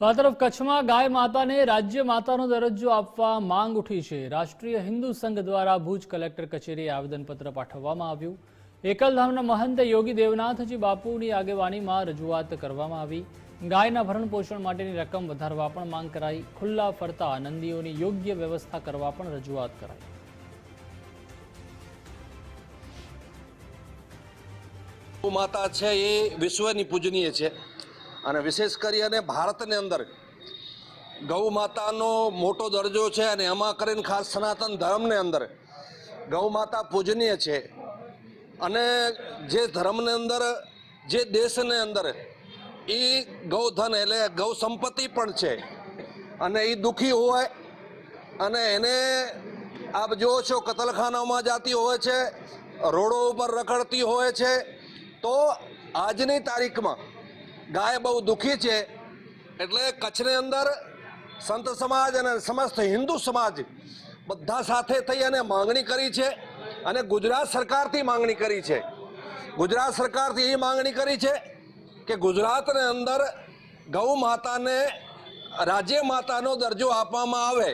આ તરફ કચ્છમાં ગાય માતાને રાજ્ય માતાનો દરજ્જો આપવા માંગ ઉઠી છે. રાષ્ટ્રીય હિન્દુ સંઘ દ્વારા ભુજ કલેક્ટર કચેરીએ આવેદનપત્ર પાઠવવામાં આવ્યું. એકલધામના મહંત યોગી દેવનાથજી બાપુની આગેવાનીમાં રજૂઆત કરવામાં આવી. ગાયના ભરણ પોષણ માટેની રકમ વધારવા પણ માંગ કરાઈ. ખુલ્લા ફરતા નંદીઓની યોગ્ય વ્યવસ્થા કરવા પણ રજૂઆત કરાઈ. માતા છે એ વિશ્વની પૂજનીય છે. અને વિશેષ કરી અને ભારતની અંદર ગૌ માતાનો મોટો દરજ્જો છે અને એમાં કરીને ખાસ સનાતન ધર્મની અંદર ગૌ માતા પૂજનીય છે. અને જે ધર્મની અંદર, જે દેશની અંદર એ ગૌધન એટલે ગૌ સંપત્તિ પણ છે. અને એ દુઃખી હોય અને એને આપ જુઓ છો કતલખાનામાં જાતી હોય છે, રોડો ઉપર રખડતી હોય છે, તો આજની તારીખમાં ગાય બહુ દુઃખી છે, એટલે કચ્છની અંદર સંત સમાજ અને સમસ્ત હિન્દુ સમાજ બધા સાથે થઈ અને માંગણી કરી છે અને ગુજરાત સરકારથી માંગણી કરી છે. ગુજરાત સરકારથી એ માંગણી કરી છે કે ગુજરાતની અંદર ગૌ માતાને રાજ્ય માતાનો દરજ્જો આપવામાં આવે.